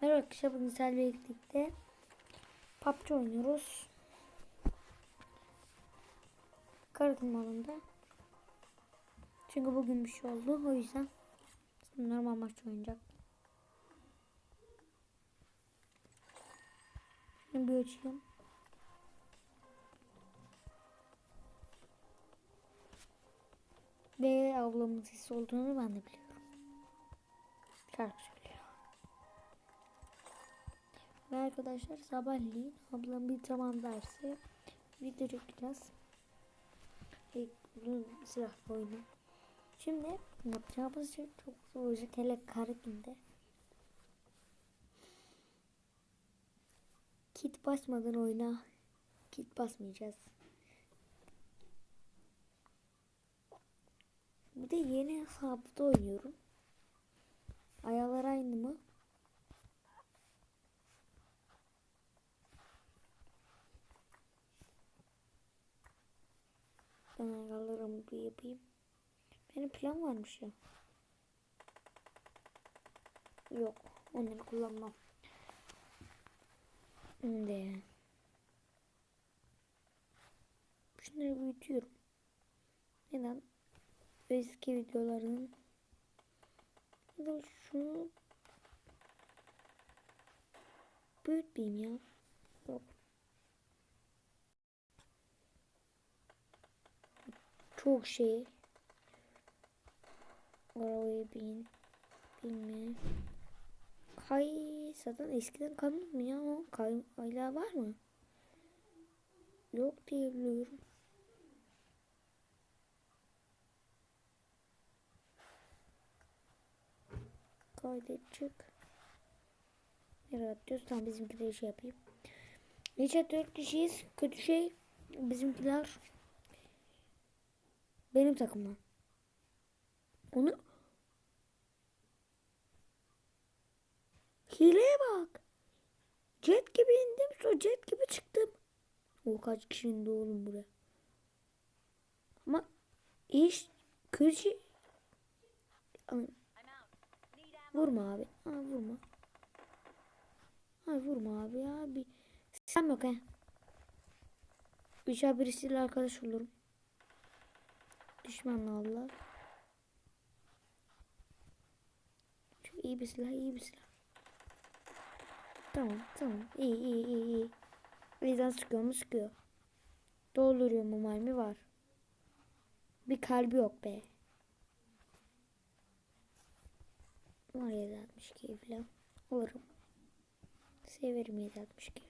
Merhaba arkadaşlar bugün sizlerle birlikte PUBG oynuyoruz. Karatın alanında. Çünkü bugün bir şey oldu o yüzden normal maç oynayacak. Şimdi bir açayım. Ve ablamın sesi olduğunu ben de biliyorum. Şarkı. Ve arkadaşlar sabahleyin ablam bir zaman dersi video çekeceğiz. İlk uzun silahlı oyunu. Şimdi yapacağımız şey çok zor olacak. Hele Karagüm'de. Kit basmadan oyna. Kit basmayacağız. Bir de yeni hesapta oynuyorum. Ayarlar aynı mı? Ben ayarlarımı bir yapayım. Benim plan varmış ya. Yok. Onları kullanmam. Şimdi. Şunları büyütüyorum. Neden? Eski videoların ya şunu büyütmeyeyim ya. Yok. Çok şey. Arabaya bin. Binme. Kay zaten eskiden kalmış mı ya o? Kay hala var mı? Yok diye biliyorum. Kaydet çık. Nereye atıyoruz? Tamam bizimkileri şey yapayım. Neyse dört kişiyiz. Kötü şey bizimkiler benim takımım. Onu Hileye bak. Jet gibi indim sonra jet gibi çıktım. O kaç kişi indi oğlum buraya. Ama iş. Ama- Vurma abi. Ha, vurma. Ay vurma abi ya. Bir sen yok he. Üç abi birisiyle arkadaş olurum. Düşmanla Allah. Çok iyi bir silah, iyi bir silah. Tamam, tamam. İyi, iyi, iyi, iyi. Bizden sıkıyor mu sıkıyor. Dolduruyor mu mermi var. Bir kalbi yok be. Var 762 falan. Alırım. Severim 762.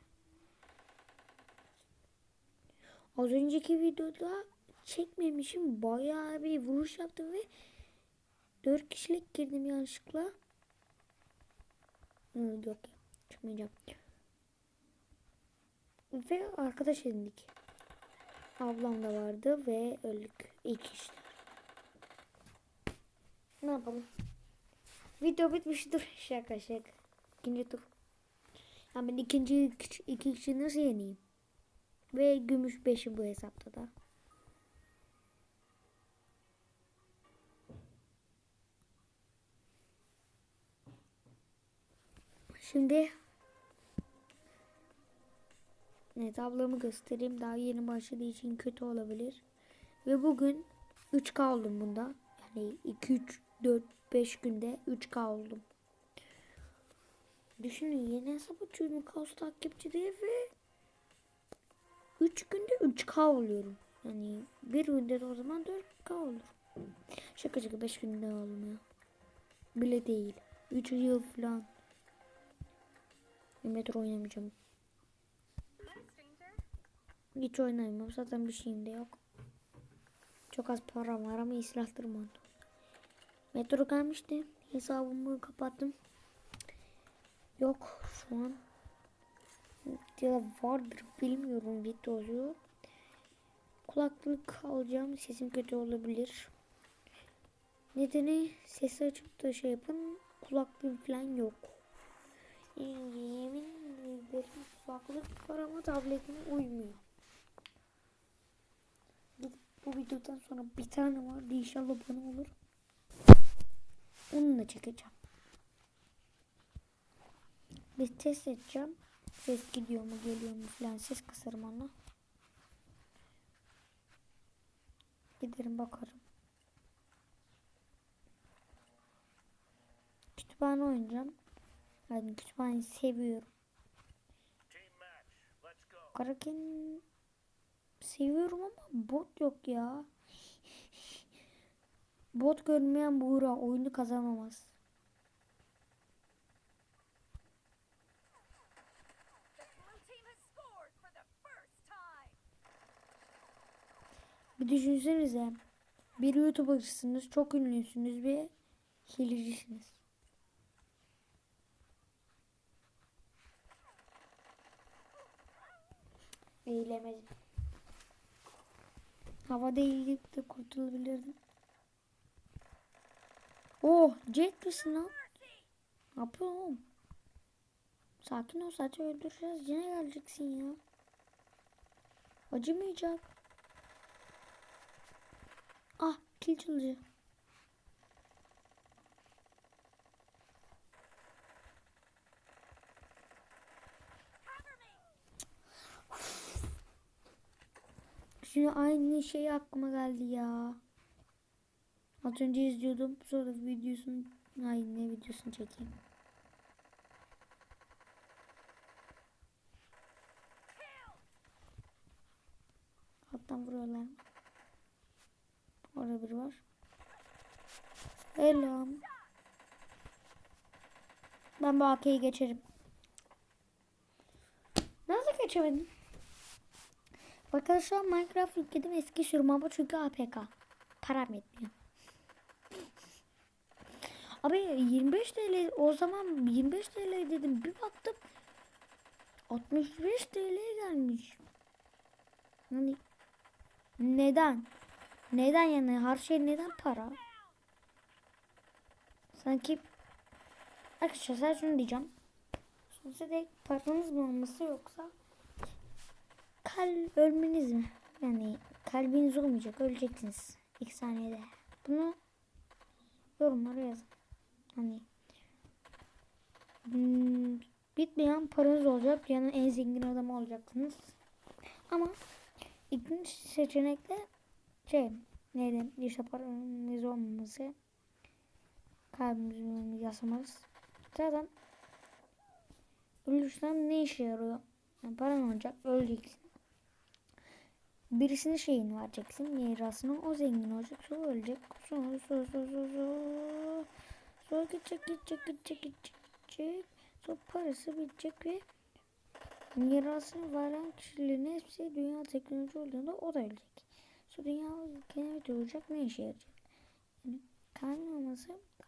Az önceki videoda çekmemişim. Bayağı bir vuruş yaptım ve 4 kişilik girdim yanlışlıkla. Hı, yok ya. Çıkmayacağım. Ve arkadaş edindik. Ablam da vardı ve öldük. İlk işte. Ne yapalım? Video bitmiştir. Şaka şaka. İkinci tur. Ya ben ikinci iki kişi nasıl yeneyim? Ve gümüş beşi bu hesapta da. Şimdi Evet ablamı göstereyim. Daha yeni başladığı için kötü olabilir. Ve bugün 3K oldum bunda. Yani 2, 3, 4, 5 günde 3K oldum. Düşünün yeni hesap açıyorum. Kaos takipçi diye ve 3 günde 3K oluyorum. Yani bir günde de o zaman 4K olur. Şaka şaka 5 günde olmuyor. Bile değil. 3 yıl falan. Metro oynamayacağım. Hiç oynayamam. Zaten bir şeyim de yok. Çok az param var ama silahlarım. Metro gelmişti. Hesabımı kapattım. Yok şu an. Ya vardır bilmiyorum videosu. Kulaklık alacağım. Sesim kötü olabilir. Nedeni sesi açıp da şey yapın. Kulaklığım falan yok. Yemin ederim kulaklık var ama tabletime uymuyor. Gidip bu videodan sonra bir tane var. İnşallah bana olur. Onunla çekeceğim. Bir test edeceğim. Ses gidiyor mu geliyor mu falan ses kısarım ona. Giderim bakarım. Kütüphane oynayacağım. Yani kütüphaneyi seviyorum. Karakin seviyorum ama bot yok ya. Bot görmeyen Buğra oyunu kazanamaz. Bir düşünsenize. Bir YouTuber'sınız, çok ünlüsünüz ve hilecisiniz. Eğilemedim. Havada eğilip de kurtulabilirdim. Oh, Jet misin lan? Ne oğlum? Sakin ol, sadece öldüreceğiz. Yine geleceksin ya. Acımayacak. Ah kil çalıcı. Şimdi aynı şey aklıma geldi ya. Az önce izliyordum. Sonra videosunu ay ne videosunu çekeyim. Alttan vuruyorlar. Orada biri var. Selam. Ben bu AK'yi geçerim. Nasıl geçemedim? Arkadaşlar Minecraft yükledim eski sürüm ama çünkü APK. Param yetmiyor. Abi 25 TL o zaman 25 TL dedim bir baktım 65 TL gelmiş. Hani neden? Neden yani her şey neden para? Sanki arkadaşlar şunu diyeceğim. Sonuçta de paranız mı olması yoksa kalp ölmeniz mi? Yani kalbiniz olmayacak. Öleceksiniz. İlk saniyede. Bunu yorumlara yazın. Hani hmm, bitmeyen paranız olacak. Yani en zengin adam olacaksınız. Ama ikinci seçenekle şey neydi? İşte paranız olmaması. Kalbimizin yasamaz. Zaten ölürsen ne işe yarıyor? Yani paran olacak. Öleceksin birisine şeyini vereceksin mirasını. O zengin olacak sonra ölecek. Sonra sonra sonra sonra sonra, gidecek gidecek gidecek gidecek sonra parası bitecek ve mirasını veren kişilerin hepsi dünya teknoloji olduğunda o da ölecek. Sonra dünya genelde olacak ne işe yarayacak? Yani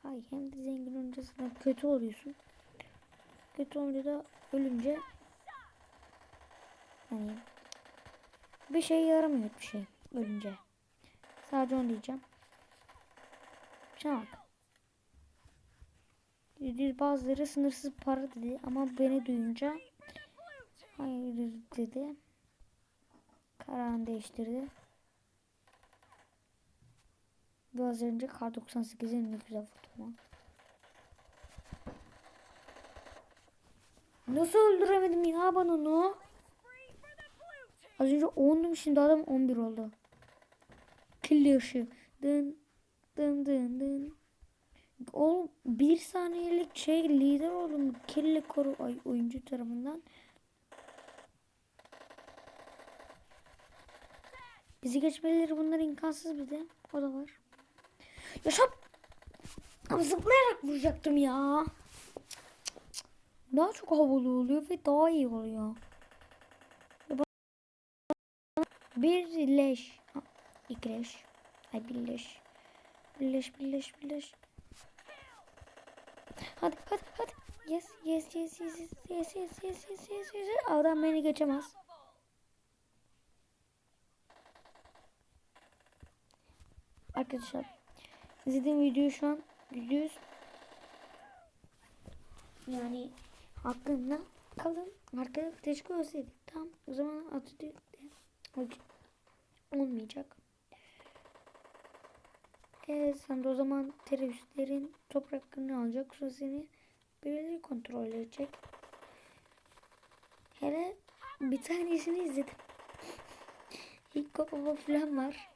daha iyi hem de zengin öncesinden kötü oluyorsun. Kötü olunca da ölünce yani bir şey yaramıyor bir şey ölünce. Sadece onu diyeceğim. Şuna bak. Bazıları sınırsız para dedi ama beni duyunca hayır dedi. Kararını değiştirdi. Biraz önce K98'in ne güzel vurdum Nasıl öldüremedim ya ben onu? Az önce 10'dum şimdi adam 11 oldu. Kill yaşı. Dın dın dın dın. O bir saniyelik şey lider oldum. Kill koru ay, oyuncu tarafından. Bizi geçmeleri bunlar imkansız bir de. O da var. Yaşap. Ama zıplayarak vuracaktım ya. Daha çok havalı oluyor ve daha iyi oluyor. Bir leş. Ha, İki leş. Ay bir leş. Bir leş, bir leş, bir leş. Hadi, hadi, hadi. Yes, yes, yes, yes, yes, yes, yes, yes, yes, yes, yes. Adam beni geçemez. Arkadaşlar, izlediğim videoyu şu an %100 yani aklımda kalın. Arkada teşekkür olsaydı. Tamam, o zaman Atatürk'te olmayacak. Evet sen de o zaman teröristlerin topraklarını alacak. Sonra seni birileri kontrol edecek. Hele bir tanesini izledim. İlk baba falan var.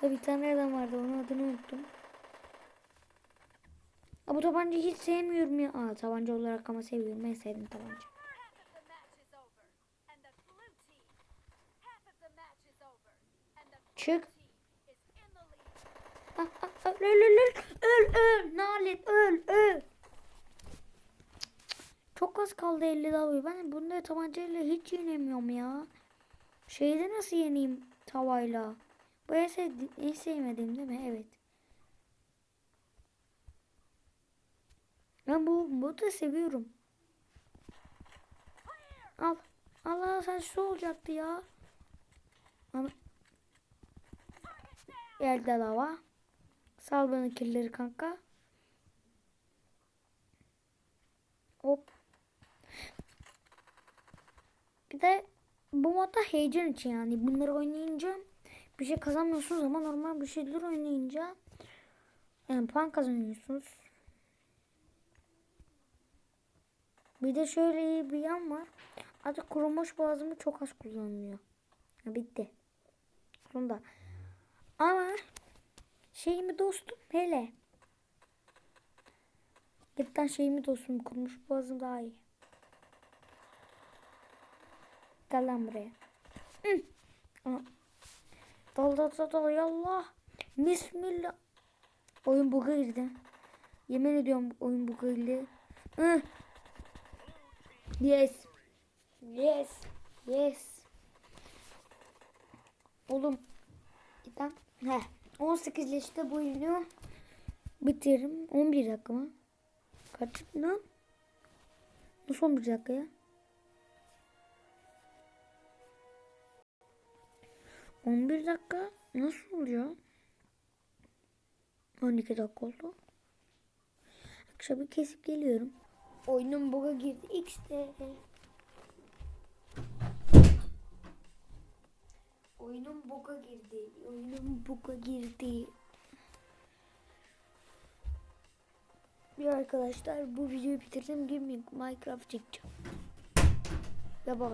Sonra bir tane adam vardı onun adını unuttum. Aa, bu tabancayı hiç sevmiyorum ya. Aa, tabanca olarak ama seviyorum. En sevdiğim tabanca. Çık. Ah, ah, ah, öl öl öl öl öl nalet öl öl. Çok az kaldı 50 daha. Ben bunda tabancayla hiç yenemiyorum ya. Şeyde nasıl yeneyim tavayla? Bu en, sevdi- en sevmediğim değil mi? Evet. Ben bu da seviyorum. Al. Allah sen su olacaktı ya. Ama... Geldi lava. Sal bana killeri kanka. Hop. Bir de bu modda heyecan için yani bunları oynayınca bir şey kazanmıyorsunuz ama normal bir şeyler oynayınca yani puan kazanıyorsunuz. Bir de şöyle iyi bir yan var. Artık kurumuş boğazımı çok az kullanılıyor. Bitti. Sonunda. Ama şey mi dostum hele. Cidden şey mi dostum kurumuş boğazım daha iyi. Gel lan buraya. Hı. Aa. Dal dal dal dal yallah. Bismillah. Oyun buga girdi. Yemin ediyorum oyun buga girdi. Yes. Yes. Yes. Oğlum. Cidden. He. 18 yaşta bu oyunu bitiririm. 11 dakika mı? Kaç lan? Nasıl 11 dakika ya? 11 dakika nasıl oluyor? 12 dakika oldu. Akşamı kesip geliyorum. Oyunun buga girdi. X'de. Oyunun buga girdi. Oyunun buga girdi. Bir arkadaşlar bu videoyu bitirdim. Gaming Minecraft çekeceğim. Ya baba.